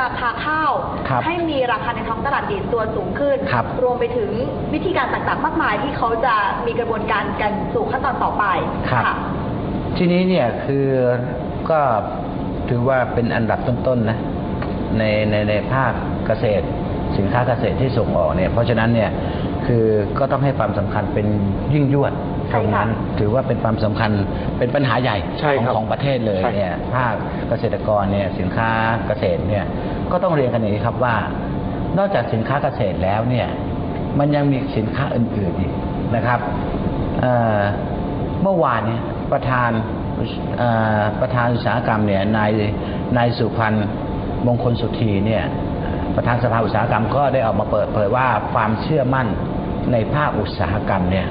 ราคาข้าว ครับให้มีราคาในท้องตลาดดีดตัวสูงขึ้นครับรวมไปถึงวิธีการต่างๆ มากมายที่เขาจะมีกระบวนการกันสู่ขั้นตอนต่อไปครับค่ะทีนี้เนี่ยคือก็ถือว่าเป็นอันดับต้นๆนะในในในภาคเกษตร สินค้าเกษตรที่ส่งออกเนี่ยเพราะฉะนั้นเนี่ยคือก็ต้องให้ความสำคัญเป็นยิ่งยวดใช่ ตรงค่ะนั้นถือว่าเป็นความสำคัญเป็นปัญหาใหญ่ใช่ของครับของประเทศเลยใช่เนี่ยภาคเกษตรกรเนี่ยสินค้าเกษตรเนี่ยก็ต้องเรียนกันอย่างนี้ครับว่า นอกจากสินค้าเกษตรแล้วเนี่ยมันยังมีสินค้าอื่นๆอีกนะครับเอ่อเมื่อวานเนี่ยประธานเอ่อประธานอุตสาหกรรมเนี่ยนายนายสุพันธ์มงคลสุธีเนี่ยประธานสภาอุตสาหกรรมก็ได้ออกมาเปิดเผยว่าความเชื่อมั่นในภาคอุตสาหกรรมเนี่ย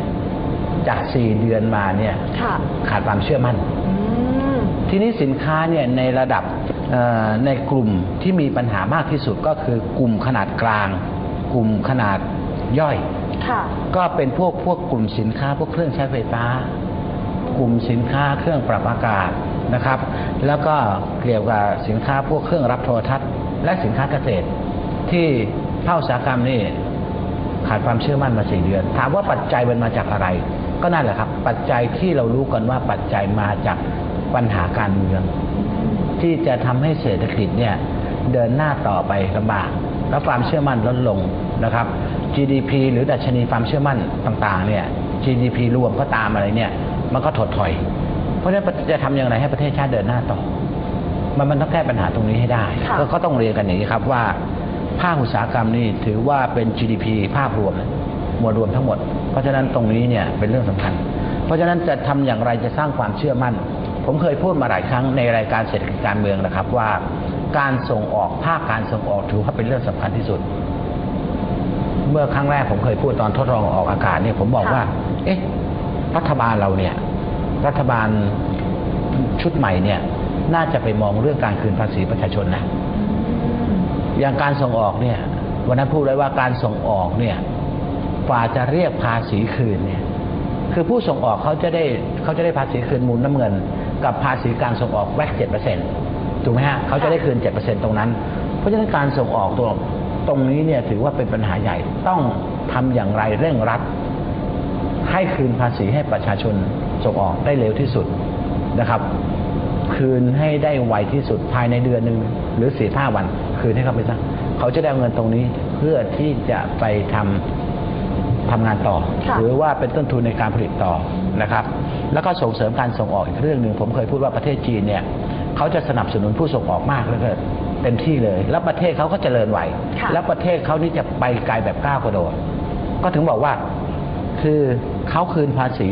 จากสี่เดือนมาเนี่ยค่ะขาดความเชื่อมั่นอืมทีนี้สินค้าเนี่ยในระดับเอ่อในกลุ่มที่มีปัญหามากที่สุดก็คือกลุ่มขนาดกลาง กลุ่มขนาดย่อยค่ะก็เป็นพวกพวกกลุ่มสินค้าพวกเครื่องใช้ไฟฟ้า กลุ่มสินค้าเครื่องปรับอากาศนะครับ แล้วก็เกี่ยวกับสินค้าพวกเครื่องรับโทรทัศน์ และสินค้าเกษตร ที่ภาคอุตสาหกรรมนี่ขาดความเชื่อมั่นมาสี่เดือน ถามว่าปัจจัยมันมาจากอะไร ก็นั่นแหละครับ ปัจจัยที่เรารู้กันว่าปัจจัยมาจากปัญหาการเมือง ที่จะทำให้เศรษฐกิจเนี่ยเดินหน้าต่อไปลำบากแล้วความเชื่อมั่นลดลงนะครับ GDP หรือดัชนีความเชื่อมั่นต่างๆเนี่ย GDP รวมก็ตามอะไรเนี่ยมันก็ถดถอย เพราะฉะนั้นจะทำอย่างไรให้ประเทศชาติเดินหน้าต่อ มันมันต้องแก้ปัญหาตรงนี้ให้ได้ค่ะก็ก็ต้องเรียนกันอย่างนี้ครับว่าภาคอุตสาหกรรมนี่ถือว่าเป็น GDP ภาพรวมนะมวลรวมทั้งหมด เพราะฉะนั้นตรงนี้เนี่ยเป็นเรื่องสำคัญ เพราะฉะนั้นจะทำอย่างไรจะสร้างความเชื่อมั่น ผมเคยพูดมาหลายครั้งในรายการเศรษฐกิจการเมืองนะครับว่าการส่งออกภาคการส่งออกถือว่าเป็นเรื่องสำคัญที่สุด เมื่อครั้งแรกผมเคยพูดตอนทดลองออกอากาศเนี่ยผมบอกค่ะว่า เอ๊ะ รัฐบาลเราเนี่ย รัฐบาลชุดใหม่เนี่ย น่าจะไปมองเรื่องการคืนภาษีประชาชนนะอย่างการส่งออกเนี่ยวันนั้นพูดเลยว่าการส่งออกเนี่ย กว่าจะเรียกภาษีคืนเนี่ยคือผู้ส่งออกเขาจะได้เขาจะได้ภาษีคืนมูลน้ำเงิน กับภาษีการส่งออกแวกเจ็ดเปอร์เซ็นต์ถูกไหมฮะเขาจะได้คืนเจ็ดเปอร์เซ็นต์ตรงนั้น เพราะฉะนั้นการส่งออกตัวตรงนี้เนี่ยถือว่าเป็นปัญหาใหญ่ต้องทำอย่างไรเร่งรัด ให้คืนภาษีให้ประชาชนส่งออกได้เร็วที่สุดนะครับ คืนให้ได้ไวที่สุดภายในเดือนหนึ่งหรือสี่ห้าวัน คืนให้เขาไปซะเขาจะได้เอาเงินตรงนี้เพื่อที่จะไปทำ ทำงานต่อค่ะหรือว่าเป็นต้นทุนในการผลิตต่อนะครับ แล้วก็ส่งเสริมการส่งออกอีกเรื่องหนึ่งผมเคยพูดว่าประเทศจีนเนี่ยเขาจะสนับสนุนผู้ส่งออกมากเหลยเต็มที่เลย แล้วประเทศเขาก็เจริญไหวค่ะแล้วประเทศเขานี่จะไปไกลแบบก้าวกระโดด ก็ถึงบอกว่าคือเขาคืนภาษี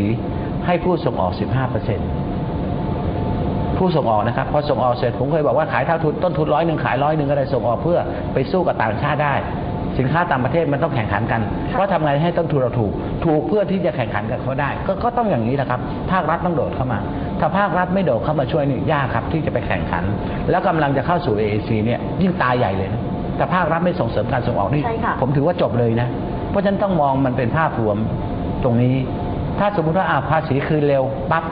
ให้ผู้ส่งออก 15เปอร์เซ็นผู้ส่งออกนะครับ พอส่งออกเสร็จผมเคยบอกว่าขายเท่าทุนต้นทุนร้อยหนึ่งขายร้อยหนึ่งก็ได้ส่งออกเพื่อไปสู้กับต่างชาติได้ สินค้าต่างประเทศมันต้องแข่งขันกันค่ะเพราะทำไงให้ต้นทุนเราถูก ถูกเพื่อที่จะแข่งขันกับเขาได้ ก็ก็ต้องอย่างนี้แหละครับ ภาครัฐต้องโดดเข้ามา ถ้าภาครัฐไม่โดดเข้ามาช่วยนี่ยากครับที่จะไปแข่งขัน แล้วกำลังจะเข้าสู่ AAC เนี่ยยิ่งตายใหญ่เลยนะแต่ภาครัฐไม่ส่งเสริมการส่งออกนี่ใช่ค่ะผมถือว่าจบเลยนะ เพราะฉะนั้นต้องมองมันเป็นภาพรวมตรงนี้ ถ้าสมมุติว่าอ่าภาษีคืนเร็วปั๊บ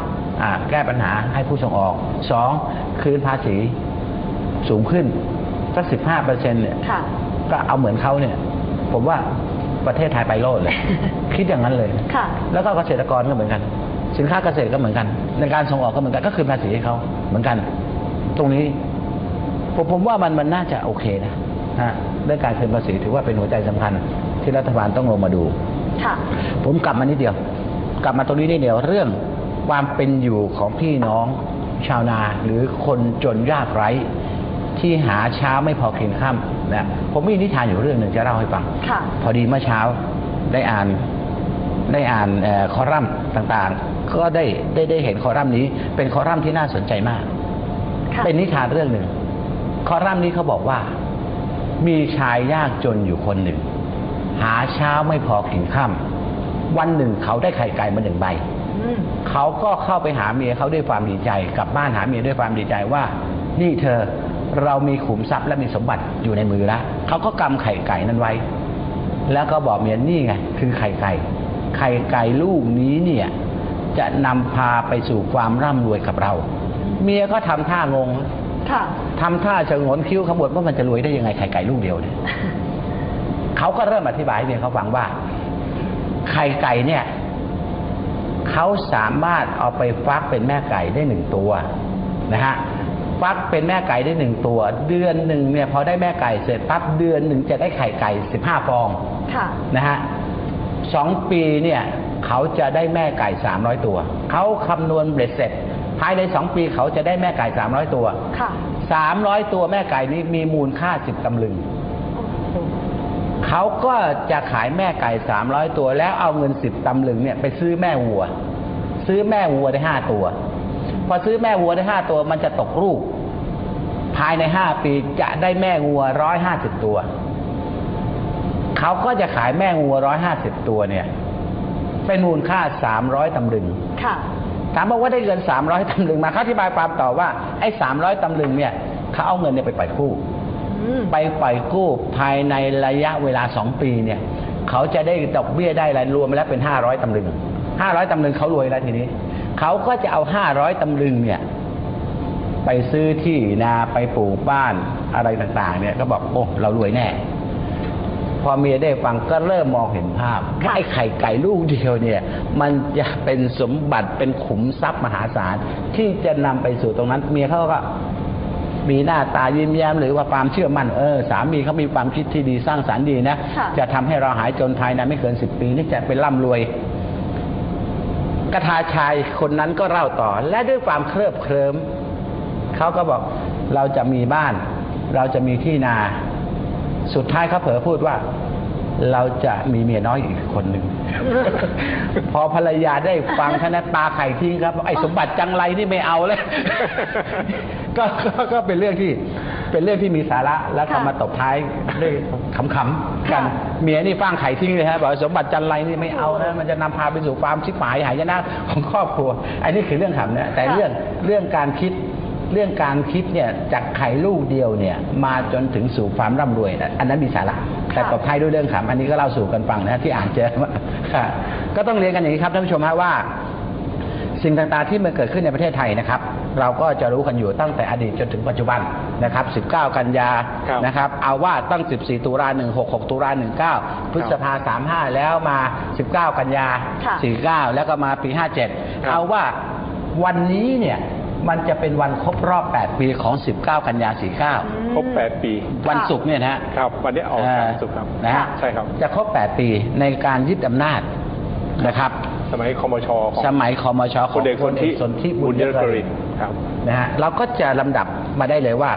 อ่าแก้ปัญหาให้ผู้ส่งออกสองคืนภาษีสูงขึ้นสักสิบห้าเปอร์เซ็นเนี่ยค่ะ ก็เอาเหมือนเขาเนี่ย ผมว่าประเทศไทยไปโลดเลย คิดอย่างนั้นเลยค่ะแล้วก็เกษตรกรก็เหมือนกัน สินค้าเกษตรก็เหมือนกัน ในการส่งออกก็เหมือนกัน ก็คืนภาษีให้เขาเหมือนกัน ตรงนี้ผมผมว่ามันมันน่าจะโอเคนะฮะเรื่องการคืนภาษีถือว่าเป็นหัวใจสำคัญ ที่รัฐบาลต้องลงมาดูค่ะผมกลับมานิดเดียว กลับมาตรงนี้นิดเดียวเรื่องความเป็นอยู่ของพี่น้องชาวนาหรือคนจนยากไร้ที่หาเช้าไม่พอกินค่ำ นะผมมีนิทานอยู่เรื่องหนึ่งจะเล่าให้ฟังค่ะพอดีเมื่อเช้าได้อ่านได้อ่านเออคอลัมน์ต่างๆ ก็ได้ได้ได้เห็นคอลัมน์นี้ เป็นคอลัมน์ที่น่าสนใจมากค่ะเป็นนิทานเรื่องหนึ่งคอลัมน์นี้เขาบอกว่า มีชายยากจนอยู่คนหนึ่ง หาเช้าไม่พอกินค่ำวันหนึ่งเขาได้ไข่ไก่มาหนึ่งใบอืมเขาก็เข้าไปหาเมียเขาด้วยความดีใจกลับบ้านหาเมียด้วยความดีใจว่า นี่เธอ เรามีขุมทรัพย์และมีสมบัติอยู่ในมือแล้วเขาก็กำไข่ไก่นั้นไว้ แล้วก็บอกเมียนี่ไงคือไข่ไก่ ไข่ไก่ลูกนี้เนี่ยจะนำพาไปสู่ความร่ำรวยกับเรา เมียก็ทำท่างงค่ะทำท่าจะงนคิ้วขบวดว่ามันจะรวยได้ยังไงไข่ไก่ลูกเดียวเนี่ยเขาก็เริ่มอธิบายให้เมียเขาฟังว่า ไข่ไก่เนี่ยเขาสามารถเอาไปฟักเป็นแม่ไก่ได้หนึ่งตัวนะฮะ ฟักเป็นแม่ไก่ได้หนึ่งตัว เดือนหนึ่งเนี่ยพอได้แม่ไก่เสร็จปั๊บเดือนหนึ่งจะได้ไข่ไก่สิบห้าฟองค่ะนะฮะสองปีเนี่ยเขาจะได้แม่ไก่สามร้อยตัว เขาคำนวณเบ็ดเสร็จ ภายในสองปีเขาจะได้แม่ไก่สามร้อยตัวค่ะสามร้อยตัวแม่ไก่นี้มีมูลค่าสิบตำลึงเขาก็จะขายแม่ไก่สามร้อยตัว แล้วเอาเงินสิบตำลึงเนี่ยไปซื้อแม่วัว ซื้อแม่วัวได้ห้าตัว พอซื้อแม่วัวได้ห้าตัว มันจะตกลูก ภายในห้าปีจะได้แม่วัวร้อยห้าสิบตัวเขาก็จะขายแม่วัวร้อยห้าสิบตัวเนี่ย เป็นมูลค่าสามร้อยตำลึงค่ะถามบอกว่าได้เงินสามร้อยตำลึงมาเขาอธิบายความต่อว่าไอ้สามร้อยตำลึงเนี่ยเขาเอาเงินเนี่ยไปปล่อยกู้อืมไปปล่อยกู้ภายในระยะเวลาสองปีเนี่ย เขาจะได้ดอกเบี้ยได้รายรวมแล้วเป็นห้าร้อยตำลึงห้าร้อยตำลึงเขารวยแล้วทีนี้ เขาก็จะเอาห้าร้อยตำลึงเนี่ย ไปซื้อที่นาไปปลูกบ้านอะไรต่าง ๆ เนี่ย ก็บอกโอ้เรารวยแน่ พอเมียได้ฟังก็เริ่มมองเห็นภาพว่าไอ้ไข่ไก่ลูกเดียวเนี่ย มันจะเป็นสมบัติเป็นขุมทรัพย์มหาศาลที่จะนำไปสู่ตรงนั้น เมียเขาก็มีหน้าตายิ้มแย้มหรือว่าความเชื่อมั่นเออสามีเขามีความคิดที่ดีสร้างสรรค์ดีนะค่ะจะทำให้เราหายจนภายในไม่เกินสิบปีนี่จะเป็นร่ำรวย กระทาชายคนนั้นก็เล่าต่อ และด้วยความเคลิบเคลิ้มเขาก็บอกเราจะมีบ้าน เราจะมีที่นา สุดท้ายเขาเผลอพูดว่า เราจะมีเมียน้อยอีกคนหนึ่งพอภรรยาได้ฟังท่านั้นปาไข่ทิ้งครับ ไอ้สมบัติจังไรนี่ไม่เอาเลยก็ก็เป็นเรื่องที่ เป็นเรื่องที่มีสาระแล้วก็ค่ะมาตบท้ายด้วยขำๆกันค่ะเมียนี่ฟังไข่ทิ้งเลยฮะบอกว่าสมบัติจันไรนี่ไม่เอานะมันจะนำพาไปสู่ความชิบหายหายนะของครอบครัว อันนี้คือเรื่องขำนะแต่ค่ะเรื่องเรื่องการคิดเรื่องการคิดเนี่ยจากไข่ลูกเดียวเนี่ยมาจนถึงสู่ความร่ำรวยนะอันนั้นมีสาระแต่ตบท้ายด้วยเรื่องขำอันนี้ก็เล่าสู่กันฟังนะที่อ่านเจอมาค่ะก็ต้องเรียนกันอย่างนี้ครับท่านผู้ชมฮะว่า สิ่งต่างๆที่มันเกิดขึ้นในประเทศไทยนะครับ เราก็จะรู้กันอยู่ตั้งแต่อดีตจนถึงปัจจุบันนะครับ 19 กันยาครับนะครับ เอาว่าตั้ง 14 ตุลา16 6 ตุลา19 พฤษภา35 แล้วมา 19 กันยา ค่ะ 49 แล้วก็มาปี 57 เอาว่าวันนี้เนี่ยมันจะเป็นวันครบรอบ 8 ปีของ 19 กันยา 49 ครบแปดปี วันศุกร์เนี่ยนะฮะ ครับ วันนี้ออกเอ่อวันศุกร์ครับ นะฮะใช่ครับ จะครบ 8 ปีในการยึดอำนาจนะครับ สมัยคมชของสมัยคอมชขพองลเอกสนธิสนธิบุบุญญยยกกริรินนครับ นะฮะเราก็จะลำดับ มาได้เลยว่า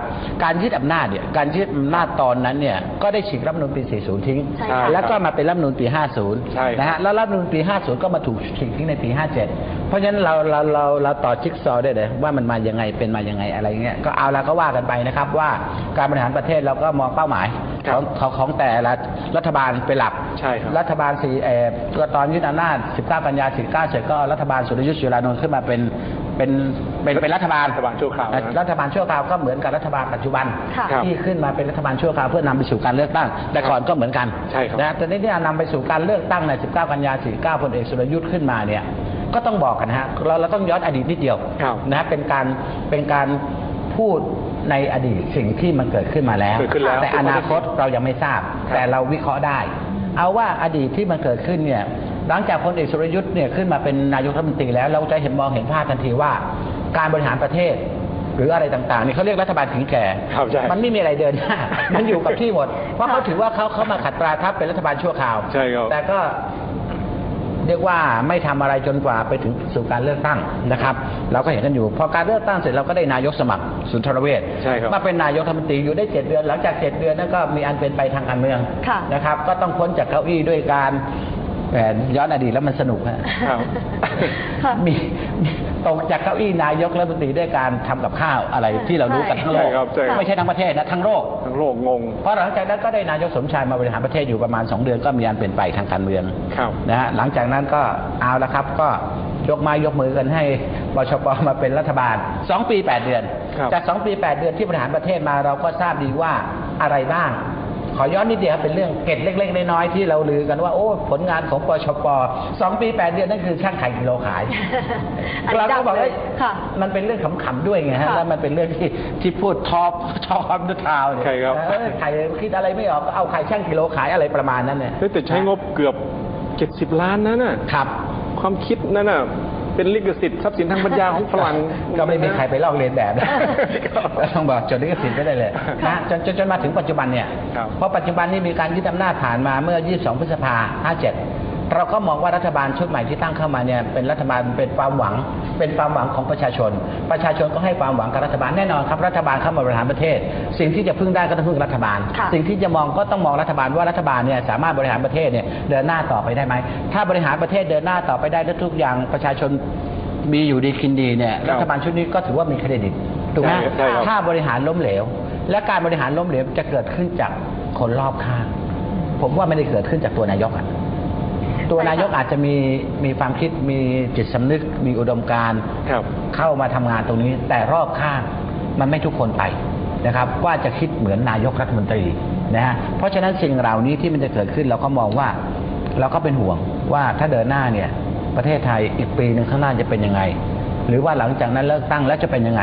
การยึดอำนาจเนี่ยการยึดอำนาจตอนนั้นเนี่ยก็ได้ฉีกรัฐธรรมนูญปี 40 ทิ้ง ใช่ค่ะ แล้วก็มาเป็นรัฐธรรมนูญปีใช่50ครับนะฮะแล้วรัฐธรรมนูญปี 50 ก็มาถูกฉีกทิ้งในปี 57 เพราะฉะนั้นเราเราเราเราต่อจิ๊กซอว์ได้เลยว่ามันมายังไงเป็นมายังไงอะไรเงี้ยก็เอาแล้วก็ว่ากันไปนะครับว่าการบริหารประเทศเราก็มองเป้าหมายครัขบองของของแต่ละรัฐบาลเป็นหลัก ใช่ครับ รัฐบาลสี่เอ่อก็ตอนยึดอำนาจ 19 กันยา49เสร็จก็รัฐบาลสุรยุทธ์จุลานนท์ขึ้นมาเป็น เป็นเป็นเป็นรัฐบาลรัฐบาลชั่วคราวนะรัฐบาลชั่วคราวก็เหมือนกับรัฐบาลปัจจุบัน ค่ะครับที่ขึ้นมาเป็นรัฐบาลชั่วคราวเพื่อนำไปสู่การเลือกตั้ง แต่ก่อนก็เหมือนกันใช่ครับ นะแต่นี่ที่นำไปสู่การเลือกตั้งใน 19 กันยา49พลเอกสุรยุทธ์ขึ้นมาเนี่ยก็ต้องบอกกันนะฮะเราเราต้องย้อนอดีตนิดเดียวครับนะเป็นการเป็นการพูดในอดีตสิ่งที่มันเกิดขึ้นมาแล้ว เกิดขึ้นแล้ว แต่อนาคตเรายังไม่ทราบครับแต่เราวิเคราะห์ได้ เอาว่าอดีตที่มันเกิดขึ้นเนี่ย หลังจากพลเอกสุรยุทธ์เนี่ยขึ้นมาเป็นนายกรัฐมนตรีแล้วเราจะเห็นมองเห็นภาพทันทีว่า การบริหารประเทศ หรืออะไรต่างๆนี่เขาเรียกรัฐบาลถึงแก่ครับใช่มันไม่มีอะไรเดินหน้ามันอยู่กับที่หมดเพราะเขาถือว่าเขาเขามาขัดตราทัพเป็นรัฐบาลชั่วคราวใช่ครับแต่ก็เรียกว่าไม่ทำอะไรจนกว่าไปถึงสู่การเลือกตั้งนะครับ เราก็เห็นกันอยู่ พอการเลือกตั้งเสร็จเราก็ได้นายกสมัครสุนทรเวชใช่ครับมาเป็นนายกรัฐมนตรีอยู่ได้เจ็ดเดือน หลังจากเจ็ดเดือนนั้นก็มีอันเป็นไปทางการเมืองค่ะนะครับ ก็ต้องพ้นจากเก้าอี้ด้วยการแหม ย้อนอดีตแล้วมันสนุกฮะครับค่ะมีมีตกจากเก้าอี้นายกรัฐมนตรีด้วยการทำกับข้าวอะไรที่เรารู้กันทั้งโลกใช่ครับใช่ครับไม่ใช่ทั้งประเทศนะทั้งโลกทั้งโลกงง เพราะหลังจากนั้นก็ได้นายกสมชายมาบริหารประเทศอยู่ประมาณ 2 เดือนก็มีอันเปลี่ยนไปทางการเมืองครับนะฮะหลังจากนั้นก็เอาละครับก็ยกไม้ยกมือกันให้บชปมาเป็นรัฐบาล 2 ปี 8 เดือนครับจาก 2 ปี 8 เดือนที่บริหารประเทศมาเราก็ทราบดีว่าอะไรบ้าง ขอย้อนนิดเดียวครับเป็นเรื่องเกร็ดเล็ก ๆ น้อยๆที่เราลือกันว่าโอ้ผลงานของปชปสองปีแปดเดือนนั่นคือช่างขายกิโลขายอันนี้เราก็บอกดังเลว่ายค่ะมันเป็นเรื่องขำๆด้วยไงฮะค่ะแล้วมันเป็นเรื่องที่ที่พูดท็อปท็อปดุทาวใช่ครับใครคิดอะไรไม่ออกก็เอาใครช่างกิโลขายอะไรประมาณนั้นเนี่ยเฮ้ยแต่ใช้งบเกือบ70ล้านนั่นน่ะครับ ความคิดนั่นน่ะ เป็นลิขสิทธิ์ทรัพย์สินทางปัญญาของฝรั่ง ก็ไม่มีใครไปลอกเลียนแบบนะครับต้องบอกจดลิขสิทธิ์ไม่ได้เลยนะจนจนจนมาถึงปัจจุบันเนี่ยครับเพราะปัจจุบันนี้มีการยึดอำนาจผ่านมาเมื่อ 22 พฤษภา57 เราก็มองว่ารัฐบาลชุดใหม่ที่ตั้งเข้ามาเนี่ยเป็นรัฐบาลเป็นความหวัง เป็นความหวังของประชาชน ประชาชนก็ให้ความหวังกับรัฐบาลแน่นอนครับรัฐบาลเข้ามาบริหารประเทศ สิ่งที่จะพึ่งได้ก็ต้องพึ่งรัฐบาลค่ะสิ่งที่จะมองก็ต้องมองรัฐบาลว่ารัฐบาลเนี่ยสามารถบริหารประเทศเนี่ยเดินหน้าต่อไปได้ไหมถ้าบริหารประเทศเดินหน้าต่อไปได้และทุกอย่างประชาชนมีอยู่ดีกินดีเนี่ยครับรัฐบาลชุดนี้ก็ถือว่ามีเครดิตถูกไหมใช่ใช่ครับถ้าบริหารล้มเหลว และการบริหารล้มเหลวจะเกิดขึ้นจากคนรอบข้าง ผมว่าไม่ได้เกิดขึ้นจากตัวนายกอะ ตัวนายกอาจจะมีมีความคิดมีจิตสำนึกมีอุดมการณ์ครับ เข้ามาทำงานตรงนี้ แต่รอบข้างมันไม่ทุกคนไปนะครับ ว่าจะคิดเหมือนนายกรัฐมนตรีนะฮะเพราะฉะนั้นสิ่งเหล่านี้ที่มันจะเกิดขึ้นเราก็มองว่าเราก็เป็นห่วงว่าถ้าเดินหน้าเนี่ยประเทศไทยอีกปีหนึ่งข้างหน้าจะเป็นยังไง หรือว่าหลังจากนั้นเลิกตั้งแล้วจะเป็นยังไง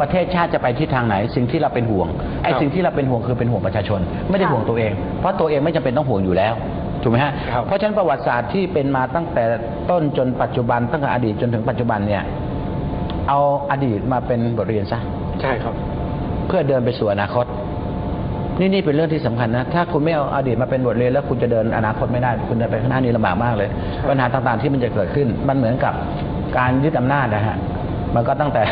ประเทศชาติจะไปที่ทางไหน สิ่งที่เราเป็นห่วงไอ้ครับ สิ่งที่เราเป็นห่วงคือเป็นห่วงประชาชน ไม่ได้ค่ะห่วงตัวเอง เพราะตัวเองไม่จำเป็นต้องห่วงอยู่แล้ว ถูกไหมฮะครับเพราะฉะนั้นประวัติศาสตร์ที่เป็นมาตั้งแต่ต้นจนปัจจุบันตั้งแต่อดีตจนถึงปัจจุบันเนี่ย เอาอดีตมาเป็นบทเรียนซะใช่ครับ เพื่อเดินไปสู่อนาคต นี่นี่เป็นเรื่องที่สำคัญนะ ถ้าคุณไม่เอาอดีตมาเป็นบทเรียนแล้วคุณจะเดินอนาคตไม่ได้ คุณเดินไปข้างหน้านี้ลำบากมากเลย ปัญหาต่างๆที่มันจะเกิดขึ้น มันเหมือนกับการยึดอำนาจนะฮะมันก็ตั้งแต่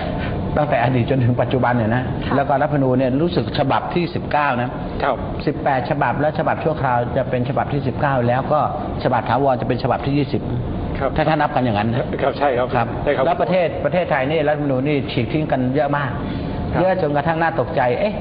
ตั้งแต่อดีตจนถึงปัจจุบันเนี่ยนะค่ะแล้วก็รัฐธรรมนูญเนี่ยรู้สึกฉบับที่ 19 นะ ครับ18 ฉบับและฉบับชั่วคราวจะเป็นฉบับที่ 19 แล้วก็ฉบับถาวรจะเป็นฉบับที่ 20 ครับถ้าท่านนับกันอย่างนั้นนะครับใช่ครับครับใช่ครับ แล้วประเทศประเทศไทยนี่รัฐธรรมนูญนี่ฉีกทิ้งกันเยอะมากครับเยอะจนกระทั่งน่าตกใจเอ๊ะ